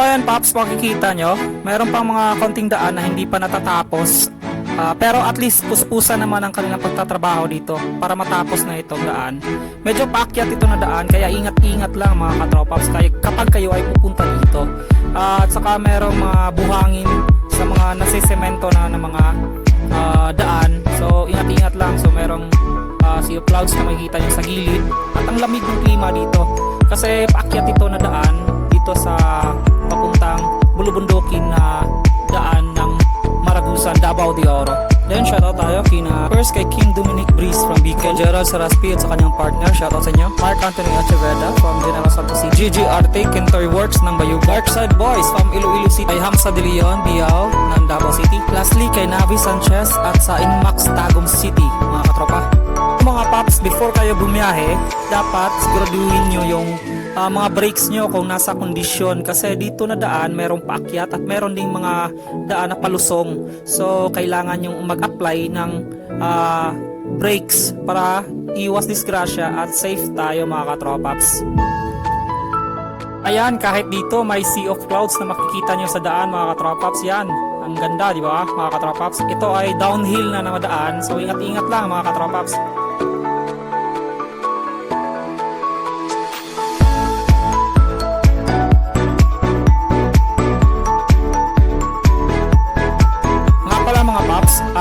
ayan, Pops, makikita nyo, meron pang mga konting daan na hindi pa natatapos. Ah, pero at least puspusan naman ang kanilang pagtatrabaho dito para matapos na itong daan. Medyo paakyat ito na daan, kaya ingat-ingat lang mga katropaps kaya kapag kayo ay pupunta dito. Ah, at saka merong mga buhangin sa mga nasisemento na ng mga ah, daan. So ingat-ingat lang. So merong uh, sea clouds na makikita nyo sa gilid at ang lamig ng klima dito kasi paakyat ito na daan dito sa papuntang bulubundukin na daan ng Maragusan, Davao de Oro. Then shoutout tayo kina first kay Kim Dominic Breeze from Bicol, Gerald Saraspi at sa kanyang partner, shoutout sa inyo. Mark Anthony Acheveda from General Santos City, Gigi Arte, Kentoy Works ng Bayug, Darkside Boys from Iloilo City, kay Hamza De Leon, Biao ng Davao City. Lastly kay Navi Sanchez at sa Inmax Tagum City, mga katropa mga paps, before kayo bumiyahe, dapat siguraduhin nyo yung ah, mga brakes nyo kung nasa kondisyon kasi dito na daan merong paakyat at meron ding mga daan na palusong so kailangan yung mag-apply ng ah, brakes para iwas disgrasya at safe tayo mga katropaps Ayan, kahit dito may sea of clouds na makikita nyo sa daan mga katropaps yan. Ang ganda, di ba mga katropaps? Ito ay downhill na namadaan, so ingat-ingat lang mga katropaps.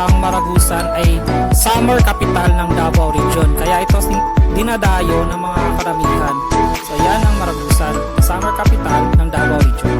Ang Maragusan ay summer capital ng Davao Region. Kaya ito dinadayo ng mga karamihan. So yan ang Maragusan, summer capital ng Davao Region.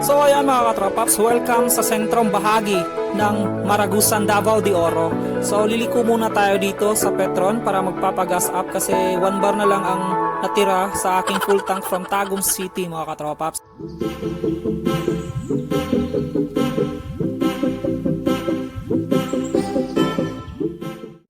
So ayan mga katropaps, welcome sa sentrong bahagi ng Maragusan Davao de Oro. So liliko muna tayo dito sa Petron para magpapagas up kasi one bar na lang ang natira sa aking full tank from Tagum City mga katropaps.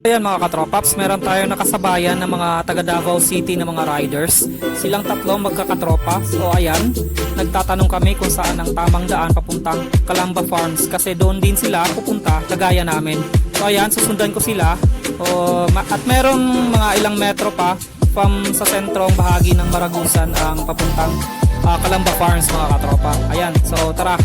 Ayan mga katropaps, meron tayo nakasabayan ng mga taga Davao City na mga riders. Silang tatlong magkakatropa. So ayan, nagtatanong kami kung saan ang tamang daan papuntang Calamba Farms kasi doon din sila pupunta kagaya namin. So ayan, susundan ko sila. O, at merong mga ilang metro pa from sa sentrong bahagi ng Maragusan ang papuntang ah, Calamba Farms mga katropa. Ayan, so tara,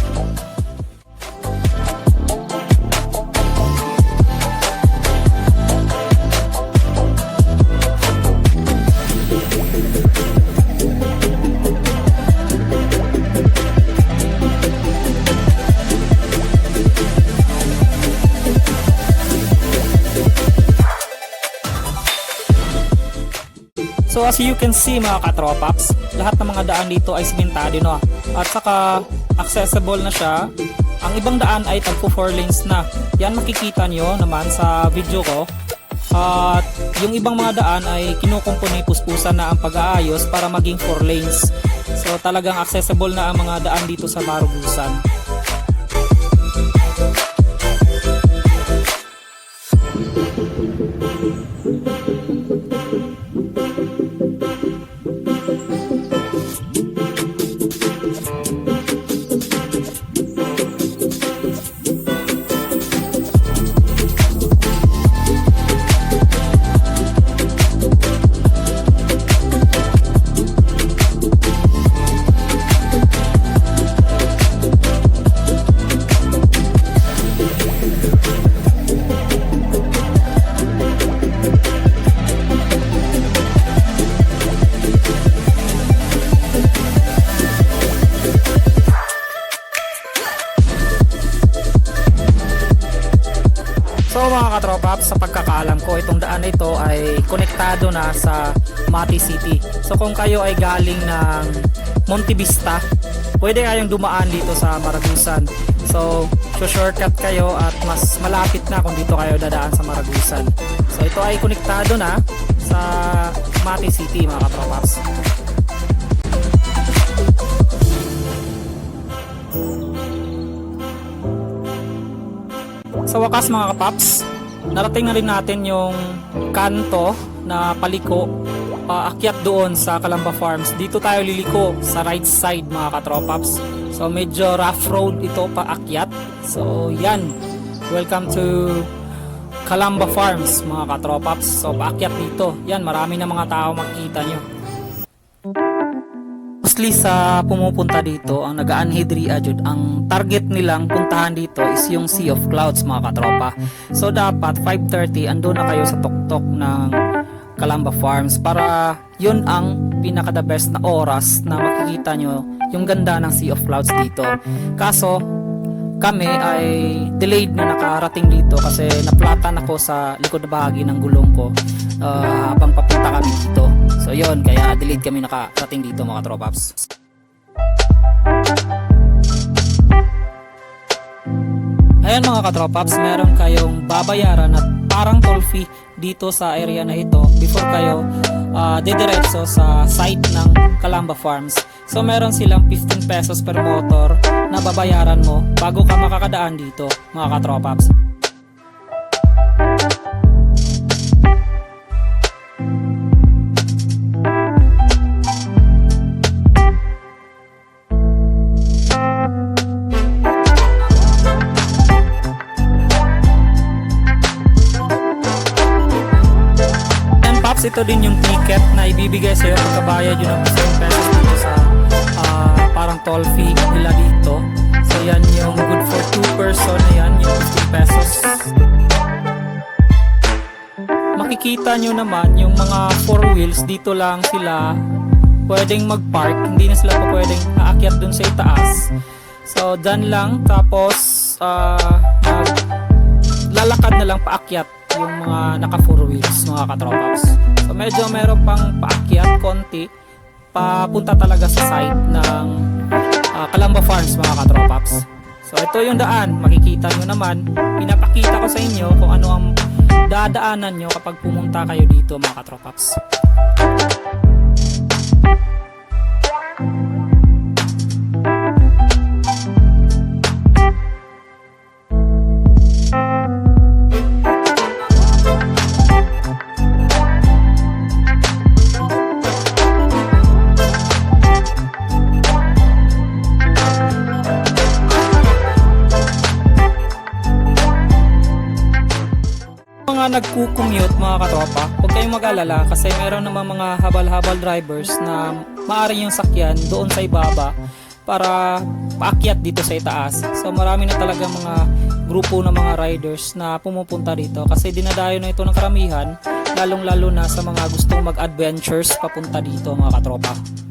As you can see mga katropaps, lahat ng mga daan dito ay simentado no. At saka accessible na siya. Ang ibang daan ay tagpo 4 lanes na. Yan makikita nyo naman sa video ko. At yung ibang mga daan ay kinukumpuni puspusan na ang pag-aayos para maging 4 lanes. So talagang accessible na ang mga daan dito sa Marugusan. Sa pagkakaalam ko, itong daan na ito ay konektado na sa Mati City. So kung kayo ay galing ng Monte Vista, pwede kayong dumaan dito sa Maragusan. So, shortcut kayo at mas malapit na kung dito kayo dadaan sa Maragusan. So ito ay konektado na sa Mati City mga katropaps. Sa wakas mga kapaps, narating na rin natin yung kanto na paliko paakyat doon sa Calamba Farms. Dito tayo liliko sa right side mga katropaps. So medyo rough road ito paakyat. So yan. Welcome to Calamba Farms mga katropaps. So paakyat dito. Yan marami na mga tao makikita nyo. Mostly sa pumupunta dito, ang nag-anhidri ajud, ang target nilang puntahan dito is yung Sea of Clouds mga katropa. So dapat 5.30 ando na kayo sa tuktok ng Calamba Farms para yun ang pinaka the best na oras na makikita nyo yung ganda ng Sea of Clouds dito. Kaso kami ay delayed na nakarating dito kasi naplatan ako sa likod na bahagi ng gulong ko ah, habang papunta kami dito. So yon kaya delayed kami nakarating dito mga tropaps. Ayan mga katropaps, meron kayong babayaran at parang toll fee dito sa area na ito before kayo ah, didiretso sa site ng Calamba Farms. So meron silang 15 pesos per motor na babayaran mo bago ka makakadaan dito mga katropaps. Ito din yung ticket na ibibigay sa'yo pagka bayad yun ng 15 pesos dito sa ah, parang toll fee nila dito. So yan yung good for 2 person yan, yung 15 pesos. Makikita nyo naman yung mga 4 wheels dito lang sila pwedeng mag-park, hindi na sila pa pwedeng aakyat dun sa itaas. So, dyan lang, tapos mag lalakad na lang paakyat yung mga naka four wheels mga katropaps. So medyo meron pang paakyat konti papunta talaga sa site ng ah, Calamba Farms mga katropaps. So ito yung daan, makikita nyo naman. Pinapakita ko sa inyo kung ano ang dadaanan nyo kapag pumunta kayo dito mga katropaps. Mag-alala kasi meron naman mga habal-habal drivers na maaari yung sakyan doon sa ibaba para paakyat dito sa itaas. So marami na talaga mga grupo ng mga riders na pumupunta dito kasi dinadayo na ito ng karamihan lalong-lalo na sa mga gustong mag-adventures papunta dito mga katropa.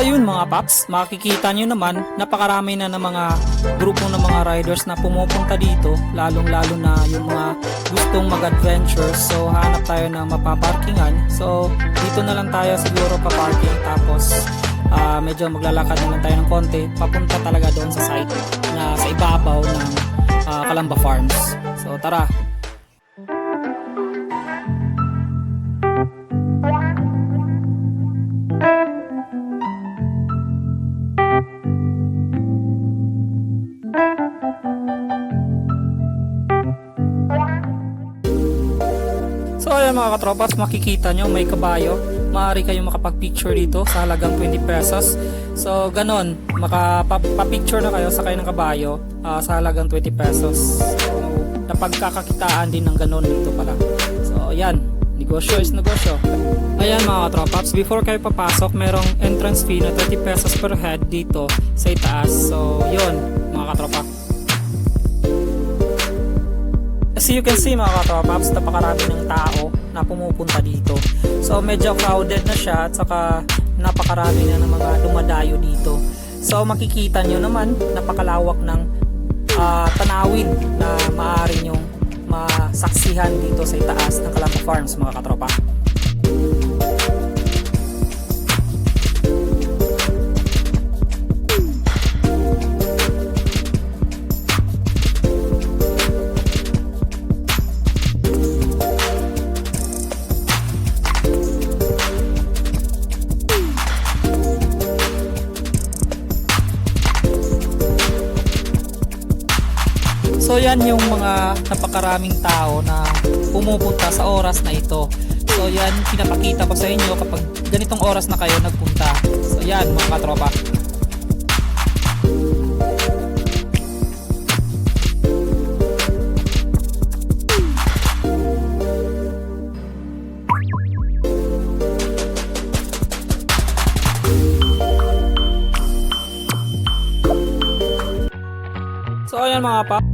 Ayun mga paps, makikita nyo naman napakarami na ng mga grupo ng mga riders na pumupunta dito lalong lalo na yung mga gustong mag-adventure. So hanap tayo ng mapaparkingan. So dito na lang tayo siguro paparking. Tapos ah, medyo maglalakad na lang tayo ng konti. Papunta talaga doon sa site na sa ibabaw ng ah, Calamba Farms. So tara mga katropas, makikita nyo may kabayo. Maaari kayong makapag-picture dito sa halagang 20 pesos. So ganon, makapapicture na kayo sa kayo ng kabayo ah, sa halagang 20 pesos. So napagkakakitaan din ng ganon dito pala. So ayan, negosyo is negosyo. Ayan mga katropaps, before kayo papasok, merong entrance fee na 30 pesos per head dito sa itaas. So yun, mga katropa. As you can see mga katropaps, napakarami ng tao na pumupunta dito. So medyo crowded na siya at saka napakarami na ng mga dumadayo dito. So makikita nyo naman napakalawak ng ah, tanawin na maaari nyong masaksihan dito sa itaas ng Calamba Farms mga katropa. So yan yung mga napakaraming tao na pumupunta sa oras na ito. So yan pinapakita ko sa inyo kapag ganitong oras na kayo nagpunta. So yan mga katropa. So ayan mga pa.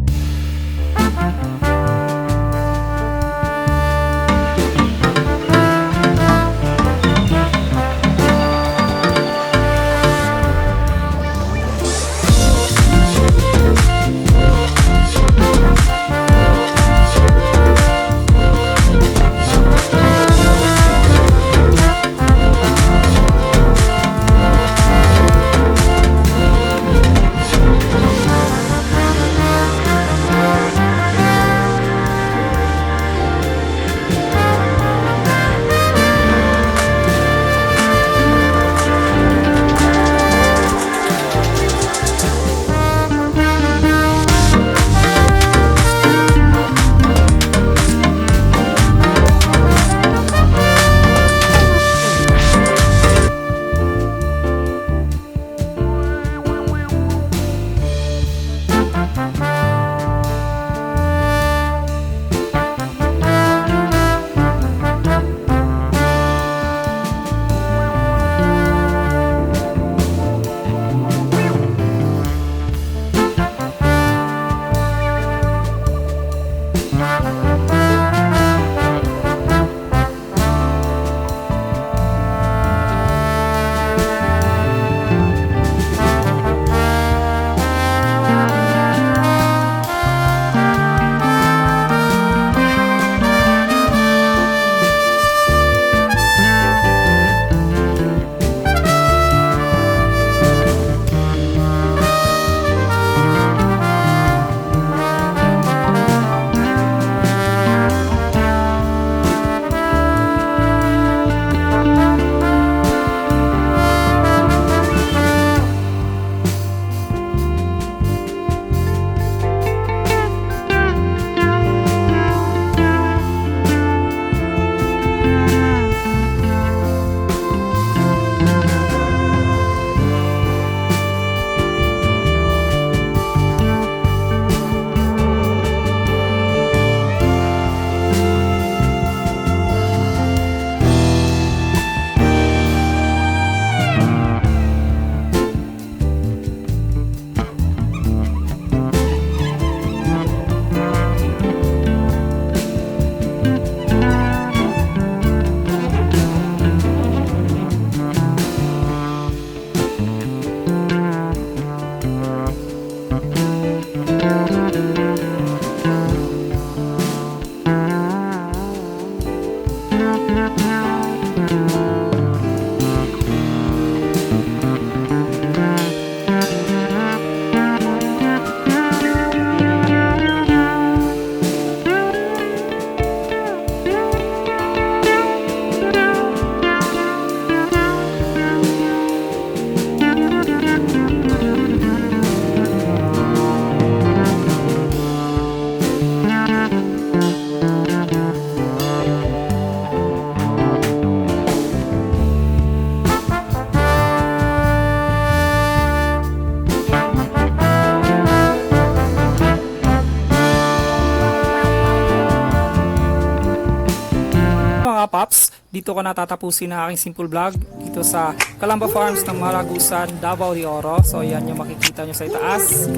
Paps, dito ko natatapusin ang aking simple vlog dito sa Calamba Farms ng Maragusan, Davao de Oro. So yan yung makikita nyo sa itaas.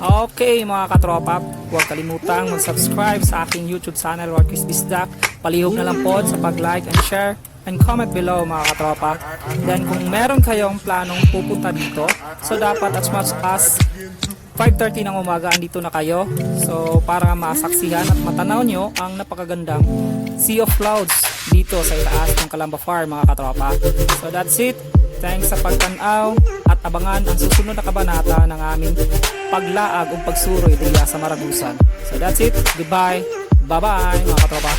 Okay mga katropa, huwag kalimutang mag-subscribe sa aking YouTube channel, Marcus Bisdak. Palihog na lang po sa pag-like and share and comment below mga katropa. Then kung meron kayong planong pupunta dito, so dapat as much as 5.30 ng umaga, andito na kayo. So, para masaksihan at matanaw nyo ang napakagandang Sea of Clouds dito sa itaas ng Calamba Farm, mga katropa. So, that's it. Thanks sa pagtanaw at abangan ang susunod na kabanata ng aming paglaag o pagsuroy diya sa Maragusan. So, that's it. Goodbye. Bye-bye, mga katropa.